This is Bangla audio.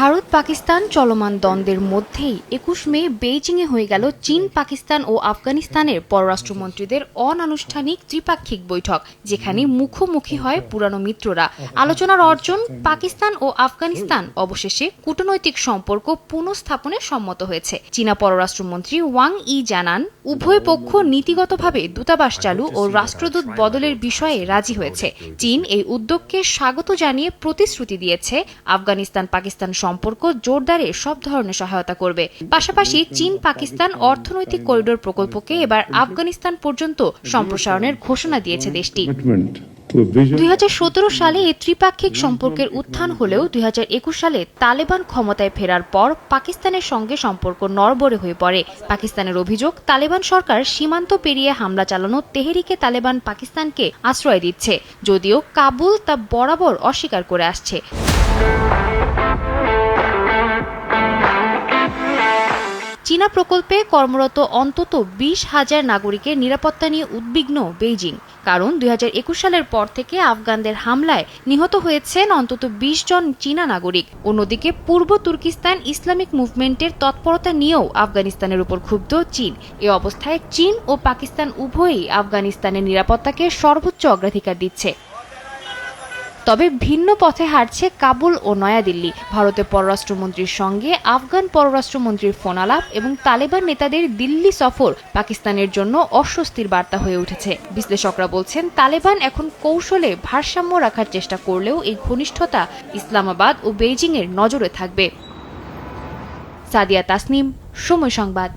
ভারত পাকিস্তান চলমান দ্বন্দ্বের মধ্যেই একুশ মে বেইজিংয়ে হয়ে গেল চীন, পাকিস্তান ও আফগানিস্তানের পররাষ্ট্রমন্ত্রীদের অনানুষ্ঠানিক ত্রিপাক্ষিক বৈঠক, যেখানে মুখোমুখি হয় পুরানো মিত্ররা। আলোচনার অর্জন পাকিস্তান ও আফগানিস্তান। অবশেষে কূটনৈতিক সম্পর্ক পুনঃস্থাপনে সম্মত হয়েছে। চীনা পররাষ্ট্রমন্ত্রী ওয়াং ই জানান, উভয় পক্ষ নীতিগতভাবে দূতাবাস চালু ও রাষ্ট্রদূত বদলের বিষয়ে রাজি হয়েছে। চীন এই উদ্যোগকে স্বাগত জানিয়ে প্রতিশ্রুতি দিয়েছে। আফগানিস্তান পাকিস্তান সম্পর্ক জোরদারে সব ধরনের সহায়তা করবে। পাশাপাশি চীন, পাকিস্তান অর্থনৈতিক করিডোর প্রকল্পকে এবার আফগানিস্তান পর্যন্ত সম্প্রসারণের ঘোষণা দিয়েছে দেশটি। দুই সালে এই ত্রিপাক্ষিক সম্পর্কের উত্থান হলেও দুই হাজার একুশ সালে তালেবান ক্ষমতায় ফেরার পর পাকিস্তানের সঙ্গে সম্পর্ক নড়বড়ে হয়ে পড়ে। পাকিস্তানের অভিযোগ, তালেবান সরকার সীমান্ত পেরিয়ে হামলা চালানো তেহরিকে তালেবান পাকিস্তানকে আশ্রয় দিচ্ছে, যদিও কাবুল তা বরাবর অস্বীকার করে আসছে। চীনা প্রকল্পে কর্মরত অন্তত বিশ হাজার নাগরিকের নিরাপত্তা নিয়ে উদ্বিগ্ন বেইজিং। কারণ দুই হাজার একুশ সালের পর থেকে আফগানদের হামলায় নিহত হয়েছেন অন্তত বিশ জন চীনা নাগরিক। অন্যদিকে পূর্ব তুর্কিস্তান ইসলামিক মুভমেন্টের তৎপরতা নিয়েও আফগানিস্তানের উপর ক্ষুব্ধ চীন। এ অবস্থায় চীন ও পাকিস্তান উভয়ই আফগানিস্তানের নিরাপত্তাকে সর্বোচ্চ অগ্রাধিকার দিচ্ছে। তবে ভিন্ন পথে হাঁটছে কাবুল ও নয়াদিল্লি। ভারতের পররাষ্ট্রমন্ত্রীর সঙ্গে আফগান পররাষ্ট্রমন্ত্রীর ফোন আলাপ এবং তালেবান নেতাদের দিল্লি সফর পাকিস্তানের জন্য অস্বস্তির বার্তা হয়ে উঠেছে। বিশ্লেষকরা বলছেন, তালেবান এখন কৌশলে ভারসাম্য রাখার চেষ্টা করলেও এই ঘনিষ্ঠতা ইসলামাবাদ ও বেইজিংয়ের নজরে থাকবে। সাদিয়া তাসনিম, সময় সংবাদ।